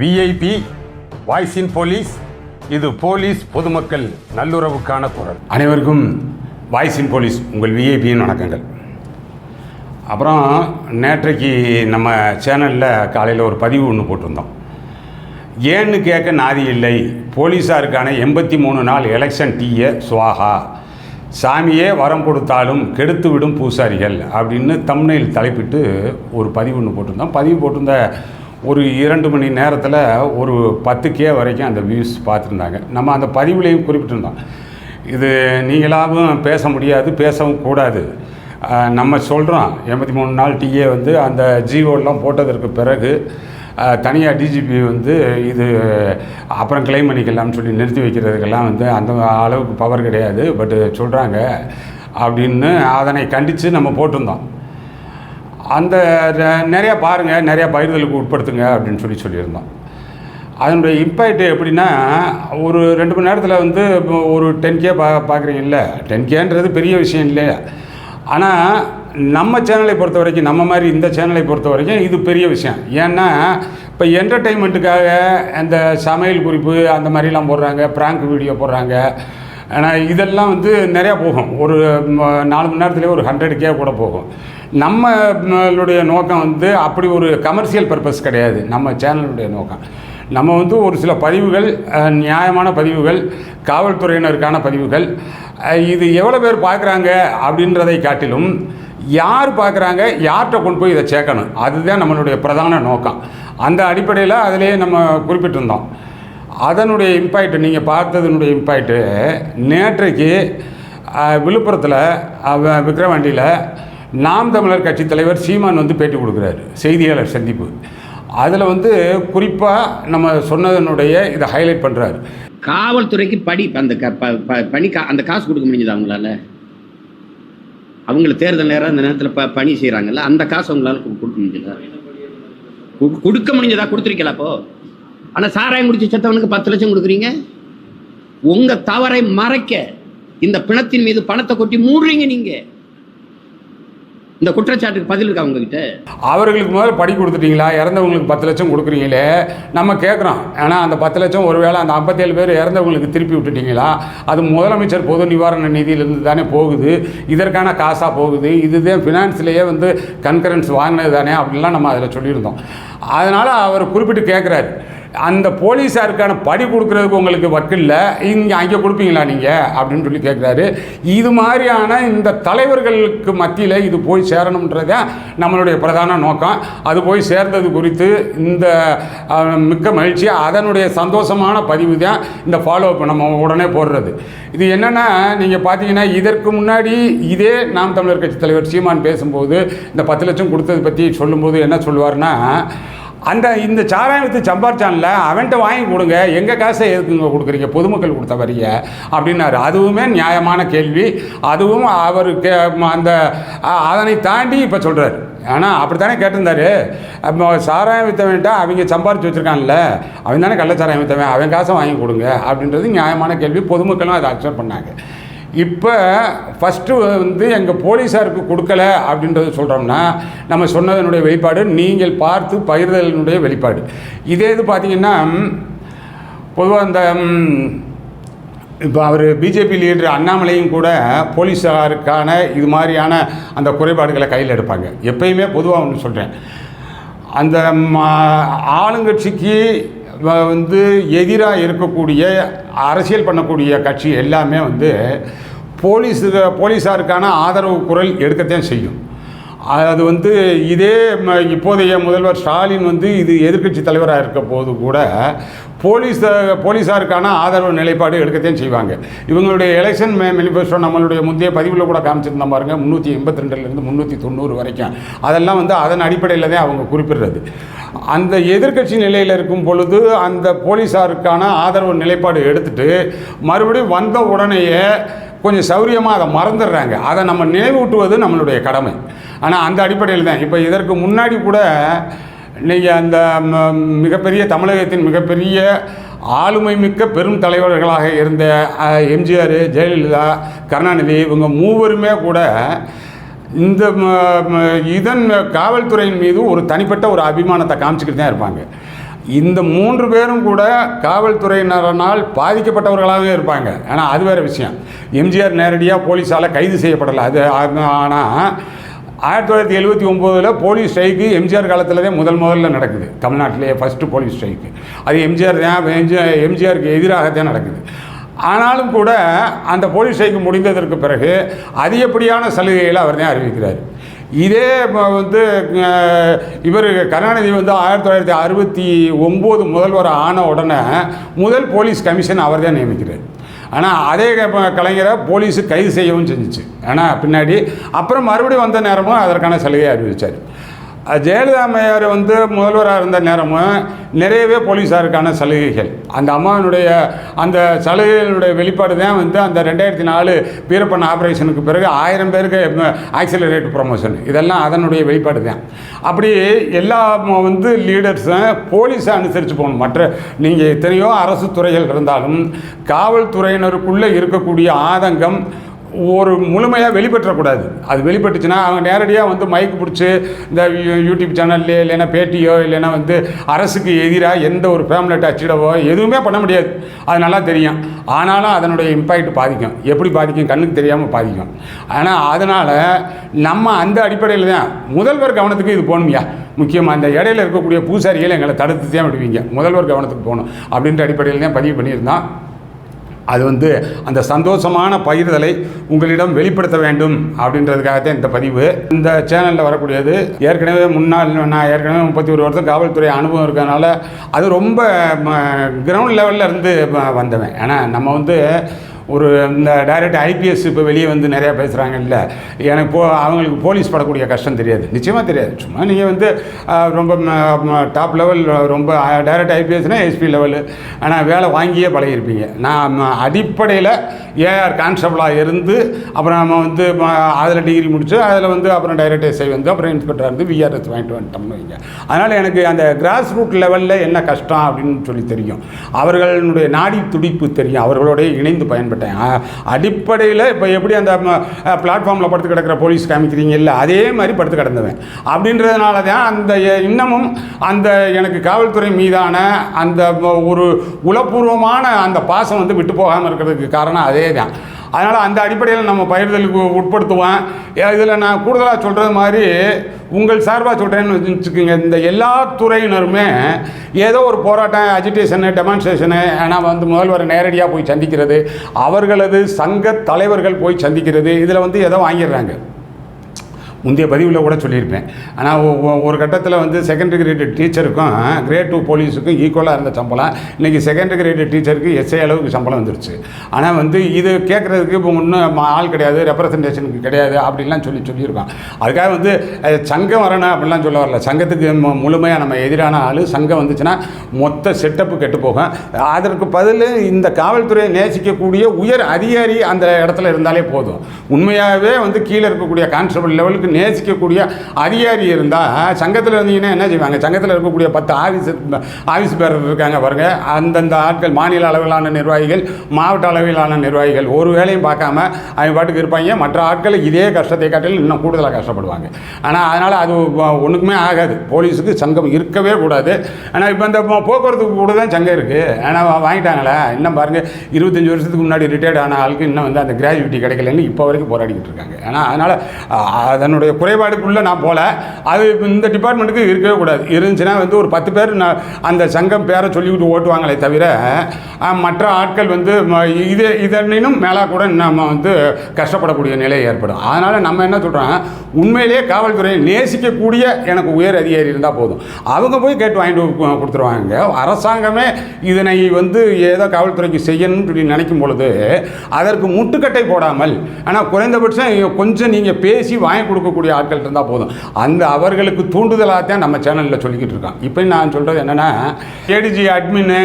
VIP voice in police இது police பொதுமக்கள் நல்லுறவுக்கான குரல். அனைவருக்கும் வாய்ஸ் இன் போலீஸ் உங்கள் விஐபியின் வணக்கங்கள். அப்புறம் நேற்றைக்கு நம்ம சேனலில் காலையில் ஒரு பதிவு ஒன்று போட்டிருந்தோம். ஏன்னு கேட்க நாதி இல்லை போலீஸாருக்கான எண்பத்தி மூணு நாள் எலெக்ஷன் டீய சுவாகா. சாமியே வரம் கொடுத்தாலும் கெடுத்து விடும் பூசாரிகள் அப்படின்னு தம்னையில் தலைப்பிட்டு ஒரு பதிவு ஒன்று போட்டிருந்தோம். பதிவு போட்டிருந்த ஒரு இரண்டு மணி நேரத்தில் ஒரு பத்து கே வரைக்கும் அந்த வியூஸ் பார்த்துருந்தாங்க. நம்ம அந்த பதிவுலையும் குறிப்பிட்டிருந்தோம். இது நீங்களாகவும் பேச முடியாது பேசவும் கூடாது. நம்ம சொல்கிறோம் எண்பத்தி மூணு நாள் டிஏ வந்து அந்த ஜிஓலாம் போட்டதற்கு பிறகு தனியாக டிஜிபி வந்து இது அப்புறம் கிளைம் பண்ணிக்கலாம்னு சொல்லி நிறுத்தி வைக்கிறதுக்கெல்லாம் வந்து அந்த அளவுக்கு பவர் கிடையாது. பட்டு சொல்கிறாங்க அப்படின்னு அதனை கண்டித்து நம்ம போட்டிருந்தோம். அந்த நிறையா பாருங்கள் நிறையா பயிர்களுக்கு உட்படுத்துங்க அப்படின்னு சொல்லி சொல்லியிருந்தோம் அதனுடைய இம்பேக்ட் எப்படின்னா ஒரு ரெண்டு மணி நேரத்தில் வந்து ஒரு டென் கே பா பார்க்குறீங்கல்ல டென் கேன்றது பெரிய விஷயம் இல்லையா? ஆனால் நம்ம சேனலை பொறுத்த வரைக்கும் நம்ம மாதிரி இந்த சேனலை பொறுத்த வரைக்கும் இது பெரிய விஷயம். ஏன்னா இப்போ என்டர்டெயின்மெண்ட்டுக்காக அந்த சமையல் குறிப்பு அந்த மாதிரிலாம் போடுறாங்க ப்ராங்க் வீடியோ போடுறாங்க. ஆனால் இதெல்லாம் வந்து நிறையா போகும். ஒரு நாலு மணி நேரத்துலேயே ஒரு ஹண்ட்ரட் கே கூட போகும். நம்மளுடைய நோக்கம் வந்து அப்படி ஒரு கமர்ஷியல் பர்பஸ் கிடையாது. நம்ம சேனலுடைய நோக்கம். நம்ம வந்து ஒரு சில பதிவுகள் நியாயமான பதிவுகள் காவல்துறையினருக்கான பதிவுகள் இது எவ்வளோ பேர் பார்க்குறாங்க அப்படின்றதை காட்டிலும் யார் பார்க்குறாங்க யார்கிட்ட கொண்டு போய் இதை சேர்க்கணும்? அதுதான் நம்மளுடைய பிரதான நோக்கம். அந்த அடிப்படையில் அதிலே நம்ம குறிப்பிட்டிருந்தோம். அதனுடைய இம்பேக்ட் நீங்கள் பார்த்ததனுடைய இம்பேக்ட்டு நேற்றைக்கு விழுப்புரத்தில் விக்கிரவாண்டியில் நாம் தமிழர் கட்சி தலைவர் சீமான் வந்து பேட்டி கொடுக்குறாரு செய்தியாளர் சந்திப்பு. அதில் வந்து குறிப்பாக நம்ம சொன்னதனுடைய இதை ஹைலைட் பண்ணுறாரு காவல்துறைக்கு படி அந்த க- ப- ப- பணி கா- அந்த காசு கொடுக்க முடிஞ்சதா அவங்களால? அவங்கள தேர்தல் நேரம் அந்த நேரத்தில் ப பணி செய்கிறாங்கல்ல அந்த காசு அவங்களால கொடுக்க முடிஞ்சதா? கொடுக்க முடிஞ்சதா? கொடுத்துருக்கல அப்போ? ஆனால் சாராயம் குடிச்சு செத்தவனுக்கு பத்து லட்சம் கொடுக்குறீங்க? உங்கள் தவறை மறைக்க இந்த பிணத்தின் மீது பணத்தை கொட்டி மூடுறீங்க நீங்கள் இந்த குற்றச்சாட்டுக்கு பதில் இருக்கா உங்ககிட்ட? அவர்களுக்கு முதல்ல படி கொடுத்துட்டீங்களா? இறந்தவங்களுக்கு பத்து லட்சம் கொடுக்குறீங்களே. நம்ம கேட்குறோம் ஆனால் அந்த பத்து லட்சம் ஒருவேளை அந்த ஐம்பத்தேழு பேர் இறந்தவங்களுக்கு திருப்பி விட்டுட்டீங்களா? அது முதலமைச்சர் பொது நிவாரண நிதியிலிருந்து தானே போகுது. இதற்கான காசாக போகுது. இதுதான் ஃபினான்ஸ்லேயே வந்து கன்கரன்ஸ் வாங்கினது தானே அப்படின்லாம் நம்ம அதில் சொல்லியிருந்தோம். அதனால் அவர் குறிப்பிட்டு கேட்குறாரு அந்த போலீஸாருக்கான படி கொடுக்குறதுக்கு உங்களுக்கு வக்கில்ல இங்கே அங்கே கொடுப்பீங்களா நீங்கள் அப்படின்னு சொல்லி கேட்குறாரு இது மாதிரியான இந்த தலைவர்களுக்கு மத்தியில் இது போய் சேரணுன்றத நம்மளுடைய பிரதான நோக்கம். அது போய் சேர்ந்தது குறித்து இந்த மிக்க மகிழ்ச்சி அதனுடைய சந்தோஷமான பதிவு தான் இந்த ஃபாலோ அப் நம்ம உடனே போடுறது. இது என்னென்னா நீங்கள் பார்த்தீங்கன்னா இதற்கு முன்னாடி இதே நாம் தமிழர் கட்சி தலைவர் சீமான் பேசும்போது இந்த பத்து லட்சம் கொடுத்தது பற்றி சொல்லும்போது என்ன சொல்லுவார்னா அந்த இந்த சாராயம் வித்து சம்பாரிச்சான்ல அவன்கிட்ட வாங்கி கொடுங்க. எங்கள் காசை எதுக்குங்க கொடுக்குறீங்க? பொதுமக்கள் கொடுத்த வரிய அப்படின்னாரு. அதுவுமே நியாயமான கேள்வி. அதுவும் அவருக்கு அந்த அதனை தாண்டி இப்போ சொல்கிறார் ஆனால் அப்படி தானே கேட்டிருந்தாரு? அப்போ சாராயம் விற்றவன்ட்டா அவங்க சம்பாரிச்சு வச்சுருக்கான்ல. அவன் தானே கள்ளச்சாராயம் விற்றவன் அவன் காசை வாங்கி கொடுங்க அப்படின்றது நியாயமான கேள்வி. பொதுமக்களும் அதை அக்செப்ட் பண்ணாங்க. இப்போ ஃபஸ்ட்டு வந்து எங்கள் போலீஸாருக்கு கொடுக்கல அப்படின்றது சொல்கிறோம்னா நம்ம சொன்னதனுடைய வெளிப்பாடு நீங்கள் பார்த்து பகிர்தலினுடைய வெளிப்பாடு. இதே இது பார்த்தீங்கன்னா பொதுவாக இந்த இப்போ அவர் பிஜேபி லீடர் அண்ணாமலையும் கூட போலீஸாருக்கான இது மாதிரியான அந்த குறைபாடுகளை கையில் எடுப்பாங்க. எப்பயுமே பொதுவாக ஒன்று சொல்கிறேன் அந்த ஆளுங்கட்சிக்கு வந்து எதிராக இருக்கக்கூடிய அரசியல் பண்ணக்கூடிய கட்சி எல்லாமே வந்து போலீஸு போலீஸாருக்கான ஆதரவு குரல் எடுக்கத்தான் செய்யும். அது வந்து இதே இப்போதைய முதல்வர் ஸ்டாலின் வந்து இது எதிர்க்கட்சி தலைவராக இருக்க போது கூட போலீஸ் போலீஸாருக்கான ஆதரவு நிலைப்பாடு எடுக்கத்தான் செய்வாங்க. இவங்களுடைய எலெக்ஷன் மே மேனிஃபெஸ்டோ நம்மளுடைய முந்தைய பதிவில் கூட காமிச்சிருந்தோம் பாருங்க முந்நூற்றி எண்பத்தி ரெண்டுலேருந்து முந்நூற்றி தொண்ணூறு வரைக்கும். அதெல்லாம் வந்து அதன் அடிப்படையில் தான் அவங்க குறிப்பிடுறது. அந்த எதிர்க்கட்சி நிலையில் இருக்கும் பொழுது அந்த போலீஸாருக்கான ஆதரவு நிலைப்பாடு எடுத்துட்டு மறுபடியும் வந்த உடனேயே கொஞ்சம் சௌரியமாக அதை மறந்துடுறாங்க. அதை நம்ம நினைவூட்டுவது நம்மளுடைய கடமை. ஆனால் அந்த அடிப்படையில் தான். இப்போ இதற்கு முன்னாடி கூட நீங்கள் அந்த ம- மிகப்பெரிய தமிழகத்தின் மிகப்பெரிய ஆளுமை மிக்க பெரும் தலைவர்களாக இருந்த எம்ஜிஆர் ஜெயலலிதா கருணாநிதி இவங்க மூவருமே கூட இந்த இதன் காவல்துறையின் மீது ஒரு தனிப்பட்ட ஒரு அபிமானத்தை காமிச்சிக்கிட்டு தான் இருப்பாங்க. இந்த மூன்று பேரும் கூட காவல்துறையினரனால் பாதிக்கப்பட்டவர்களாகவே இருப்பாங்க. ஆனால் அது வேறு விஷயம். எம்ஜிஆர் நேரடியாக போலீஸால் கைது செய்யப்படலை. அது ஆனால் ஆயிரத்தி தொள்ளாயிரத்தி எழுபத்தி ஒம்போதில் போலீஸ் ஸ்ட்ரைக்கு எம்ஜிஆர் காலத்தில் தான் முதல் முதல்ல நடக்குது. தமிழ்நாட்டிலேயே ஃபஸ்ட்டு போலீஸ் ஸ்ட்ரைக்கு. அது எம்ஜிஆர் தான் எம்ஜிஆர் எம்ஜிஆருக்கு எதிராகத்தான் நடக்குது. ஆனாலும் கூட அந்த போலீஸ் ஸ்ட்ரைக்கு முடிந்ததற்கு பிறகு அதிகப்படியான சலுகைகளை அவர் தான் அறிவிக்கிறார். இதே வந்து இவர் கருணாநிதி வந்து ஆயிரத்தி தொள்ளாயிரத்தி அறுபத்தி ஒம்பது முதல்வர் ஆன உடனே முதல் போலீஸ் கமிஷன் அவர் தான் நியமிக்கிறார். ஆனால் அதே க- கலைஞரை போலீஸு கைது செய்யவும் செஞ்சுச்சு. ஆனால் பின்னாடி அப்புறம் மறுபடியும் வந்த நேரமும் அதற்கான சலுகையை அறிவித்தார் ஜெயலலிதா அம்மையார் வந்து முதல்வராக இருந்த நேரமும் நிறையவே போலீஸாருக்கான சலுகைகள். அந்த அம்மாவினுடைய அந்த சலுகைகளுடைய வெளிப்பாடு தான் வந்து அந்த ரெண்டாயிரத்தி நாலு வீரப்பன் ஆப்ரேஷனுக்கு பிறகு ஆயிரம் பேருக்கு ஆக்சிலரேட் ப்ரொமோஷன் இதெல்லாம் அதனுடைய வெளிப்பாடு தான். அப்படி எல்லா வந்து லீடர்ஸும் போலீஸை அனுசரித்து போகணும். மற்ற நீங்கள் எத்தனையோ அரசு துறைகள் இருந்தாலும் காவல்துறையினருக்குள்ளே இருக்கக்கூடிய ஆதங்கம் ஒரு முழுமையாக வெளிப்பற்றக்கூடாது. அது வெளிப்பட்டுச்சுன்னா அவங்க நேரடியாக வந்து மைக் பிடிச்சி இந்த யூ- யூடியூப் சேனல்லே இல்லைன்னா பேட்டியோ இல்லைன்னா வந்து அரசுக்கு எதிராக எந்த ஒரு ஃபேம்லெட் அச்சிடவோ எதுவுமே பண்ண முடியாது. அது நல்லா தெரியும். ஆனாலும் அதனுடைய இம்பேக்ட் பாதிக்கும். எப்படி பாதிக்கும்? கண்ணுக்கு தெரியாமல் பாதிக்கும். ஆனால் அதனால் நம்ம அந்த அடிப்படையில் தான் முதல்வர் கவனத்துக்கு இது போகணும்யா முக்கியமாக அந்த இடையில இருக்கக்கூடிய பூசாரிகளை எங்களை தடுத்து தான் விடுவீங்க. முதல்வர் கவனத்துக்கு போகணும். அப்படின்ற அடிப்படையில் தான் பதிவு பண்ணியிருந்தான் அது வந்து அந்த சந்தோஷமான பகிர்தலை உங்களிடம் வெளிப்படுத்த வேண்டும் அப்படின்றதுக்காக தான் இந்த பதிவு. இந்த சேனலில் வரக்கூடியது ஏற்கனவே முன்னாள் நான் ஏற்கனவே முப்பத்தி ஒரு வருஷம் காவல்துறை அனுபவம் இருக்கிறதுனால அது ரொம்ப கிரவுண்ட் லெவலில் இருந்து வ- வந்தவன். ஏன்னா நம்ம வந்து ஒரு இந்த டைரக்ட் ஐபிஎஸ் இப்போ வெளியே வந்து நிறையா பேசுகிறாங்க இல்லை எனக்கு போ அவங்களுக்கு போலீஸ் படக்கூடிய கஷ்டம் தெரியாது. நிச்சயமாக தெரியாது. சும்மா நீங்கள் வந்து ரொம்ப டாப் லெவல் ரொம்ப டைரக்ட் ஐபிஎஸ்னால் எஸ்பி லெவலு ஆனால் வேலை வாங்கியே பழகிருப்பீங்க. நான் அடிப்படையில் ஏஆர் கான்ஸ்டபிளாக இருந்து அப்புறம் நம்ம வந்து அதில் டிகிரி முடித்து அதில் வந்து அப்புறம் டைரக்ட் எஸ்ஐ வந்து அப்புறம் இன்ஸ்பெக்டர் வந்து விஆர்எஸ் வாங்கிட்டு வந்துட்டோம்னு வைங்க. அதனால் எனக்கு அந்த கிராஸ் ரூட் லெவலில் என்ன கஷ்டம் அப்படின்னு சொல்லி தெரியும். அவர்களுடைய நாடி துடிப்பு தெரியும். அவர்களோடைய இணைந்து பயன்பட்டேன் அ- அடிப்படையில் இப்போ எப்படி அந்த பிளாட்ஃபார்மில் படுத்து கிடக்கிற போலீஸ் காமிக்கிறீங்க? இல்லை அதே மாதிரி படுத்து கிடந்தவன். அப்படின்றதுனால தான் அந்த இன்னமும் அந்த எனக்கு காவல்துறை மீதான அந்த ஒரு உளப்பூர்வமான அந்த பாசம் வந்து விட்டு போகாமல் இருக்கிறதுக்கு காரணம் அதே தான் அதனால் அந்த அடிப்படையில் நம்ம பயிர்தலுக்கு உட்படுத்துவேன் இதில் நான் கூடுதலாக சொல்கிறது மாதிரி உங்கள் சார்பாக சொல்கிறேன்னு வச்சுக்கோங்க. இந்த எல்லா துறையினருமே ஏதோ ஒரு போராட்டம் அஜிடேஷனு டெமான்ஸ்ட்ரேஷனு ஆனால் வந்து முதல்வர் நேரடியாக போய் சந்திக்கிறது அவர்களது சங்க தலைவர்கள் போய் சந்திக்கிறது இதில் வந்து ஏதோ வாங்கிடுறாங்க. முந்தைய பதிவில் கூட சொல்லியிருப்பேன். ஆனால் ஒரு கட்டத்தில் வந்து செகண்ட் கிரேடு டீச்சருக்கும் கிரேட் டூ போலீஸுக்கும் ஈக்குவலாக இருந்த சம்பளம். இன்றைக்கி செகண்ட் கிரேடு டீச்சருக்கு எஸ்ஐ அளவுக்கு சம்பளம் வந்துருச்சு. ஆனால் வந்து இது கேட்குறதுக்கு இப்போ ஒன்றும் ஆள் கிடையாது ரெப்ரசன்டேஷனுக்கு கிடையாது அப்படின்லாம் சொல்லி சொல்லியிருக்கோம் அதுக்காக வந்து சங்கம் வரணும் அப்படிலாம் சொல்ல வரல. சங்கத்துக்கு மு- முழுமையாக நம்ம எதிரான ஆள். சங்கம் வந்துச்சுன்னா மொத்த செட்டப்பு கெட்டு போகும். அதற்கு பதில் இந்த காவல்துறையை நேசிக்கக்கூடிய உயர் அதிகாரி அந்த இடத்துல இருந்தாலே போதும். உண்மையாகவே வந்து கீழே இருக்கக்கூடிய கான்ஸ்டபிள் லெவலுக்கு நேசிக்கக்கூடிய அதிகாரி இருந்தால் சங்கத்தில் இருந்தீங்கன்னா என்ன செய்வாங்க? சங்கத்தில் இருக்கக்கூடிய பத்து ஆஃபீஸ் ஆஃபீஸ் பேர் இருக்காங்க பாருங்க. அந்தந்த ஆட்கள் மாநில அளவிலான நிர்வாகிகள் மாவட்ட அளவிலான நிர்வாகிகள். ஒரு வேலையும் பார்க்காம அவங்க பாட்டுக்கு இருப்பாங்க. மற்ற ஆட்கள் இதே கஷ்டத்தை காட்டிலும் இன்னும் கூடுதலாக கஷ்டப்படுவாங்க. ஆனால் அதனால் அது ஒன்றுக்குமே ஆகாது. போலீஸுக்கு சங்கம் இருக்கவே கூடாது. ஆனால் இப்போ இந்த போக்குவரத்துக்கு கூட தான் சங்கம் இருக்குது ஆனால் வாங்கிட்டாங்களே? இன்னும் பாருங்கள் இருபத்தஞ்சி வருஷத்துக்கு முன்னாடி ரிட்டையர்ட் ஆன ஆளுக்கு இன்னும் வந்து அந்த கிராஜுவிட்டி கிடைக்கலன்னு இப்போ வரைக்கும் போராடிக்கிட்டு இருக்காங்க. ஏன்னா அதனால் அதனுடைய குறைபாடுக்குள்ளே நான் போகல அது இந்த டிபார்ட்மெண்ட்டுக்கு இருக்கவே கூடாது. இருந்துச்சுன்னா வந்து ஒரு பத்து பேர் நான் அந்த சங்கம் பேரை சொல்லிவிட்டு ஓட்டுவாங்களே தவிர மற்ற ஆட்கள் வந்து ம- இது இதனும் மேலே கூட நம்ம வந்து கஷ்டப்படக்கூடிய நிலை ஏற்படும். அதனால் நம்ம என்ன சொல்கிறோம் உண்மையிலேயே காவல்துறையை நேசிக்கக்கூடிய எனக்கு உயர் அதிகாரி இருந்தால் போதும். அவங்க போய் கேட்டு வாங்கிட்டு கொடுத்துருவாங்க. அரசாங்கமே இதனை வந்து ஏதோ காவல்துறைக்கு செய்யணும்னு சொல்லி நினைக்கும் பொழுது அதற்கு முட்டுக்கட்டை போடாமல் ஆனால் குறைந்தபட்சம் கொஞ்சம் நீங்கள் பேசி வாங்கி இருக்கக்கூடிய ஆட்கள் இருந்தால் போதும். அந்த அவர்களுக்கு தூண்டுதலாக தான் நம்ம சேனலில் சொல்லிக்கிட்டு இருக்கோம் இப்போ நான் சொல்கிறது என்னென்னா ஏடிஜி அட்மின்னு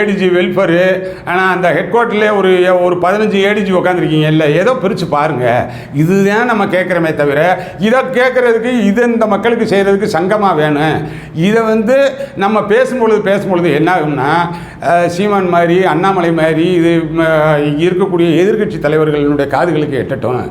ஏடிஜி வெல்ஃபரு ஆனால் அந்த ஹெட் குவார்ட்டர்லேயே ஒரு ஒரு பதினஞ்சு ஏடிஜி உட்காந்துருக்கீங்க இல்லை ஏதோ பிரித்து பாருங்கள் இதுதான் நம்ம கேட்குறோமே தவிர இதை கேட்குறதுக்கு இது இந்த மக்களுக்கு செய்கிறதுக்கு சங்கமாக வேணும். இதை வந்து நம்ம பேசும்பொழுது பேசும்பொழுது என்ன ஆகும்னா சீமான் மாதிரி அண்ணாமலை மாதிரி இது இருக்கக்கூடிய எதிர்க்கட்சி தலைவர்களுடைய காதுகளுக்கு எட்டட்டும்.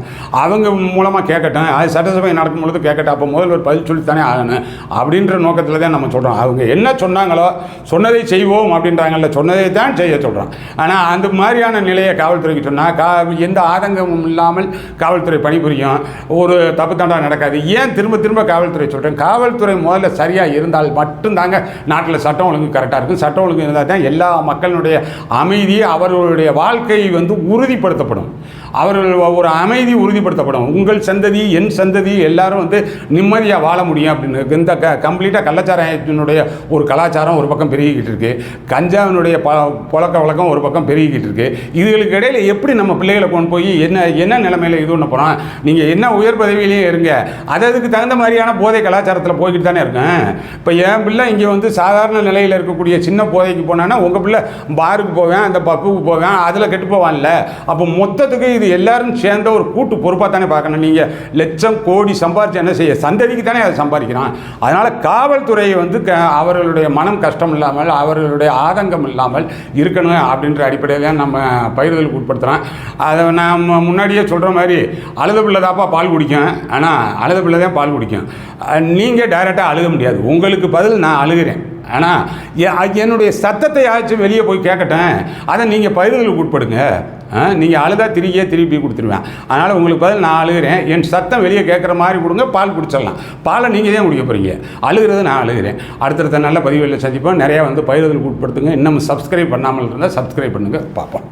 அவங்க மூலமாக கேட்கட்டும். அது சட்டசபை நடக்கும் பொழுது கேட்கட்டும் அப்போ முதல்வர் பதில் சொல்லித்தானே ஆகணும். அப்படின்ற நோக்கத்தில் தான் நம்ம சொல்கிறோம் அவங்க என்ன சொன்னாங்களோ சொன்னதை செய்வோம் அப்படின்றாங்கல்ல. சொன்னதை தான் செய்ய சொல்கிறோம் ஆனால் அந்த மாதிரியான நிலையை காவல்துறைக்கு சொன்னால் கா எந்த ஆதங்கமும் இல்லாமல் காவல்துறை பணிபுரியும். ஒரு தப்பு தண்டா நடக்காது. ஏன் திரும்ப திரும்ப காவல்துறை சொல்கிறேன் காவல்துறை முதல்ல சரியாக இருந்தால் மட்டும்தாங்க நாட்டில் சட்டம் ஒழுங்கு கரெக்டாக இருக்கும். சட்டம் ஒழுங்கு இருந்தால் தான் எல்லா மக்களுடைய அமைதி அவர்களுடைய வாழ்க்கை வந்து உறுதிப்படுத்தப்படும். அவர்கள் ஒரு அமைதி உறுதிப்படுத்தப்படும். உங்கள் சந்ததி என் சந்ததி எல்லாரும் வந்து நிம்மதியாக வாழ முடியும் அப்படின்னு. இந்த க கம்ப்ளீட்டாக கள்ளச்சாராயத்தினுடைய ஒரு கலாச்சாரம் ஒரு பக்கம் பெருகிக்கிட்டு இருக்கு. கஞ்சாவினுடைய ப புழக்க வழக்கம் ஒரு பக்கம் பெருகிக்கிட்டு இருக்கு. இதுகளுக்கு இடையில எப்படி நம்ம பிள்ளைகளை கொண்டு போய் என்ன என்ன நிலைமையில் இது ஒன்று போகிறோம் நீங்கள் என்ன உயர் பதவியிலையும் இருங்க. அது அதுக்கு தகுந்த மாதிரியான போதை கலாச்சாரத்தில் போய்கிட்டு தானே இருக்கேன். இப்போ என் பிள்ளை இங்கே வந்து சாதாரண நிலையில் இருக்கக்கூடிய சின்ன போதைக்கு போனான்னா உங்கள் பிள்ளை பாருக்கு போவேன் அந்த பப்புக்கு போவேன் அதில் கெட்டு போவான்ல. அப்போ மொத்தத்துக்கு இது எல்லாரும் சேர்ந்த ஒரு கூட்டு பொறுப்பாக தானே பார்க்கணும். நீங்கள் லட்சம் கோடி சம்பாரிச்சு என்ன செய்ய? சந்ததிக்கு தானே அதை சம்பாதிக்கிறான். அதனால் காவல்துறையை வந்து க அவர்களுடைய மனம் கஷ்டம் இல்லாமல் அவர்களுடைய ஆதங்கம் இல்லாமல் இருக்கணும் அப்படின்ற அடிப்படையில் தான் நம்ம பயிர்களுக்கு உட்படுத்துகிறோம் அதை நம்ம முன்னாடியே சொல்கிற மாதிரி அழுத பிள்ளைதாப்பா பால் குடிக்கும். ஆனால் அழுத பிள்ளை தான் பால் குடிக்கும். நீங்கள் டைரெக்டாக அழுக முடியாது. உங்களுக்கு பதில் நான் அழுகிறேன். ஆனால் என்னுடைய சத்தத்தை யாச்சும் வெளியே போய் கேட்கட்டேன் அதை நீங்கள் பயிர்களுக்கு உட்படுங்க. நீங்கள் அழுதா திரும்பியே திருப்பி கொடுத்துருவேன். அதனால் உங்களுக்கு பதில் நான் அழுகிறேன். என் சத்தம் வெளியே கேட்குற மாதிரி கொடுங்க பால் குடிச்சிடலாம். பாலை நீங்கள் தான் குடிக்க போகிறீங்க அழுகிறது நான் அழுகிறேன். அடுத்தடுத்த நல்ல பதிவுகளில் சந்திப்போம். நிறையா வந்து பயிர்களுக்கு உட்படுத்துங்க. இன்னும் சப்ஸ்கிரைப் பண்ணாமல் இருந்தால் சப்ஸ்கிரைப் பண்ணுங்கள் பார்ப்போம்.